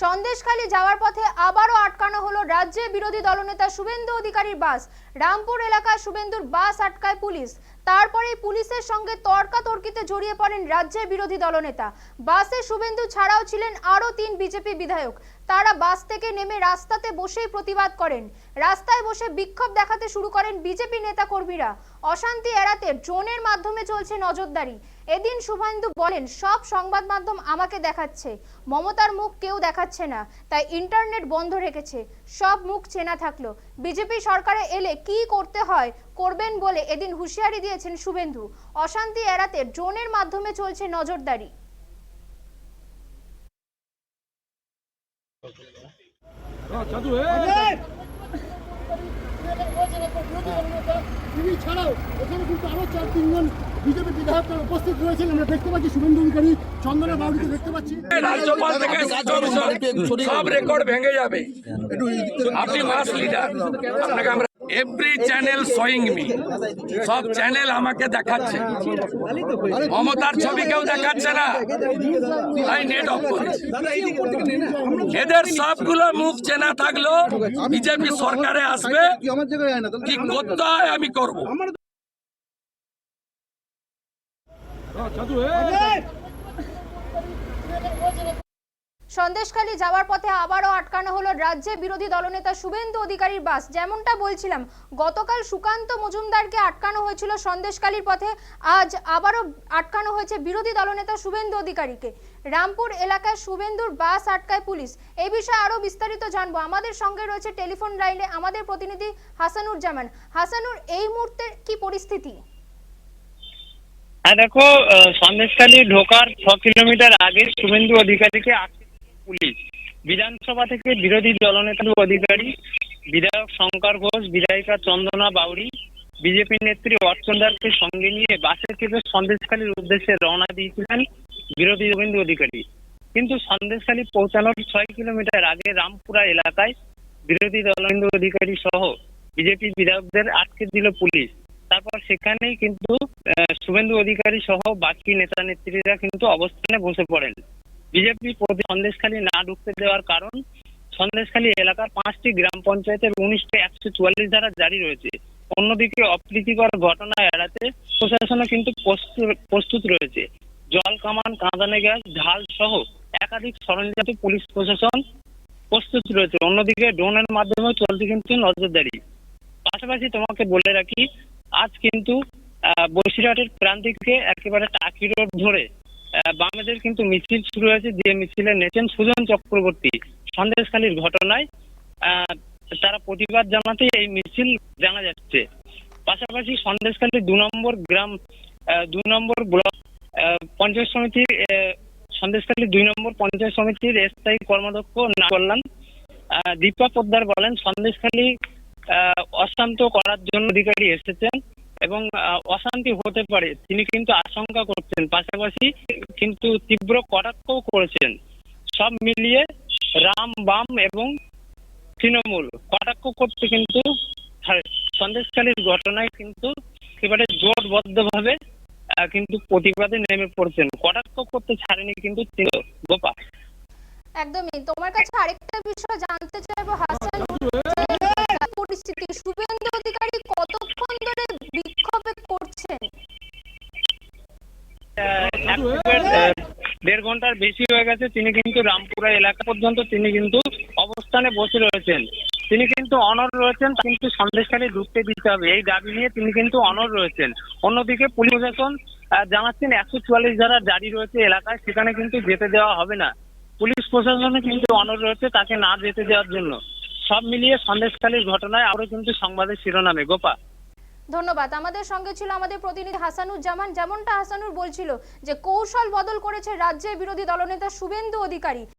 সন্দেশখালী যাওয়ার পথে আবারও আটকানো হলো রাজ্যে বিরোধী দলনেতা শুভেন্দু অধিকারীর বাস। রামপুর এলাকায় শুভেন্দুর বাস আটকায় পুলিশ। তারপরেই পুলিশের সঙ্গে তর্কাতর্কিতে জড়িয়ে পড়েন রাজ্যের বিরোধী দলনেতা। বাসে শুভেন্দু ছাড়াও ছিলেন আরও তিন বিজেপি বিধায়ক। তারা বাস থেকে নেমে রাস্তাতে বসেই প্রতিবাদ করেন। রাস্তায় বসে বিক্ষোভ দেখাতে শুরু করেন বিজেপি নেতা কর্মীরা অশান্তি এড়াতে ড্রোনের মাধ্যমে চলছে নজরদারি। এদিন শুভেন্দু বলেন সব সংবাদ মাধ্যম আমাকে দেখাচ্ছে। মমতার মুখ কেউ দেখাচ্ছে না তাই ইন্টারনেট বন্ধ রেখেছে। সব মুখ চেনা থাকল। বিজেপি সরকারে এলে কি করতে হয় করবেন বলে এদিন হুঁশিয়ারি দিয়েছেন শুভেন্দু। অশান্তি এড়াতে ড্রোনের মাধ্যমে চলছে নজরদারি। চাদু হয়ে ছাড়াও এখানে কিন্তু আরও চার তিনজন বিজেপি বিধায়ক উপস্থিত রয়েছেন আমরা দেখতে পাচ্ছি শুভেন্দু অধিকারী চন্দনা বাউরিকে দেখতে পাচ্ছি রাজ্যপাল থেকে সব- সব রেকর্ড ভেঙে যাবে আপনি মাস লিডার আপনাকে আমরা এভরি চ্যানেল শোয়িং মি সব চ্যানেল আমাকে দেখাচ্ছে। মমতার ছবি কেউ দেখাচ্ছে না। তাই নেট অফ করেছি। এদের সবগুলো মুখ চেনা থাকল বিজেপি সরকারে আসবে। কি করতে হয় আমি করব? সন্দেশখালী যাওয়ার পথে আবারও আটকানো হলো রাজ্যে বিরোধী দলনেতা শুভেন্দু অধিকারীর বাস। যেমনটা বলছিলাম, গতকাল সুকান্ত মজুমদারকে আটকানো হয়েছিল সন্দেশখালীর পথে। আজ আবারও আটকানো হয়েছে বিরোধী দলনেতা শুভেন্দু অধিকারীকে। রামপুর এলাকায় শুভেন্দুর বাস আটকায় পুলিশ। এই বিষয়ে আরও বিস্তারিত জানব। আমাদের সঙ্গে রয়েছে টেলিফোন লাইনে আমাদের প্রতিনিধি হাসানুর জামান হাসানুর, এই মুহূর্তে কি পরিস্থিতি? হ্যাঁ দেখো সন্দেশখালী ঢোকার ছ কিলোমিটার আগে শুভেন্দু অধিকারীকে পুলিশ। বিধানসভা থেকে বিরোধী দলনেতা অধিকারী, বিধায়ক শঙ্কর ঘোষ, বিধায়িকা চন্দনা বাউরি বিজেপি নেত্রী অর্চনদারকে সঙ্গে নিয়ে বাসে চেপে সন্দেশখালীর উদ্দেশ্যে রওনা দিয়েছিলেন বিরোধী শুভেন্দু অধিকারী। কিন্তু সন্দেশখালী পৌঁছানোর ছয় কিলোমিটার আগে রামপুরা এলাকায় বিরোধী দলেন্দু অধিকারী সহ বিজেপি বিধায়কদের আটকে দিল পুলিশ। তারপর সেখানেই কিন্তু শুভেন্দু অধিকারী সহ বাকি নেতা নেত্রীরা কিন্তু অবস্থানে বসে পড়েন। বিজেপি সন্দেশখালী না ঢুকতে দেওয়ার কারণ সন্দেশখালী এলাকার পাঁচটি গ্রাম পঞ্চায়েতের উনিশটি একশো চুয়াল্লিশ ধারা জারি রয়েছে। অন্যদিকে অপ্রীতিকর ঘটনা এড়াতে প্রশাসনও কিন্তু প্রস্তুত- রয়েছে। জল, কামান, কাঁদানে গ্যাস, ঢাল সহ একাধিক সরঞ্জাম পুলিশ প্রশাসন প্রস্তুত রয়েছে। অন্যদিকে ড্রোনের মাধ্যমে চলছে কিন্তু নজরদারি। পাশাপাশি তোমাকে বলে রাখি, আজ কিন্তু বসিরহাটের প্রান্তিকে একেবারে টাকি রোড ধরে বামেদের কিন্তু মিছিল শুরু হয়েছে যে মিছিলে নেচেন সুজন চক্রবর্তী। সন্দেশখালীর ঘটনায় তারা প্রতিবাদ জানাতে এই মিছিল জানা যাচ্ছে। পাশাপাশি সন্দেশখালী দু নম্বর গ্রাম দু নম্বর ব্লক পঞ্চায়েত সমিতির সন্দেশখালী দুই নম্বর পঞ্চায়েত সমিতির স্থায়ী কর্মাধ্যক্ষ না আহ, দীপা পোদ্দার বলেন সন্দেশখালী অশান্ত করার জন্য অধিকারী এসেছেন। এবং অশান্তি হতে পারে। তিনি কিন্তু আশঙ্কা করছেন। পাশাপাশি কিন্তু তীব্র কটাক্ষও করেছেন। সব মিলিয়ে রাম, বাম এবং তৃণমূল কটাক্ষ করতে কিন্তু সন্দেশখালীর ঘটনায় কিন্তু একেবারে জোটবদ্ধভাবে কিন্তু প্রতিবাদে নেমে পড়ছেন। কটাক্ষ করতে ছাড়েনি কিন্তু। গোপা একদমই। তোমার কাছে আরেকটা বিষয় জানতে চাইব, হাসান দেড় ঘণ্টার বেশি হয়ে গেছে। তিনি কিন্তু রামপুরা এলাকা পর্যন্ত তিনি কিন্তু অবস্থানে বসে রয়েছেন। তিনি কিন্তু অনর রয়েছেন কিন্তু সন্দেশখালী ঢুকতে দিতে হবে। এই দাবি নিয়ে তিনি কিন্তু অনর রয়েছেন। অন্যদিকে পুলিশ প্রশাসন জানাচ্ছেন একশো চুয়াল্লিশ ধারা জারি রয়েছে এলাকায়, সেখানে কিন্তু যেতে দেওয়া হবে না। পুলিশ প্রশাসনে কিন্তু অনর রয়েছে তাকে না যেতে দেওয়ার জন্য। সব মিলিয়ে সন্দেশখালীর ঘটনায় আরও কিন্তু সংবাদের শিরোনামে, গোপা। ধন্যবাদ। আমাদের সঙ্গে ছিল আমাদের প্রতিনিধি হাসানুজ্জামান। যেমনটা হাসানুর বলছিল যে কৌশল বদল করেছে রাজ্যের বিরোধী দলনেতা শুভেন্দু অধিকারী।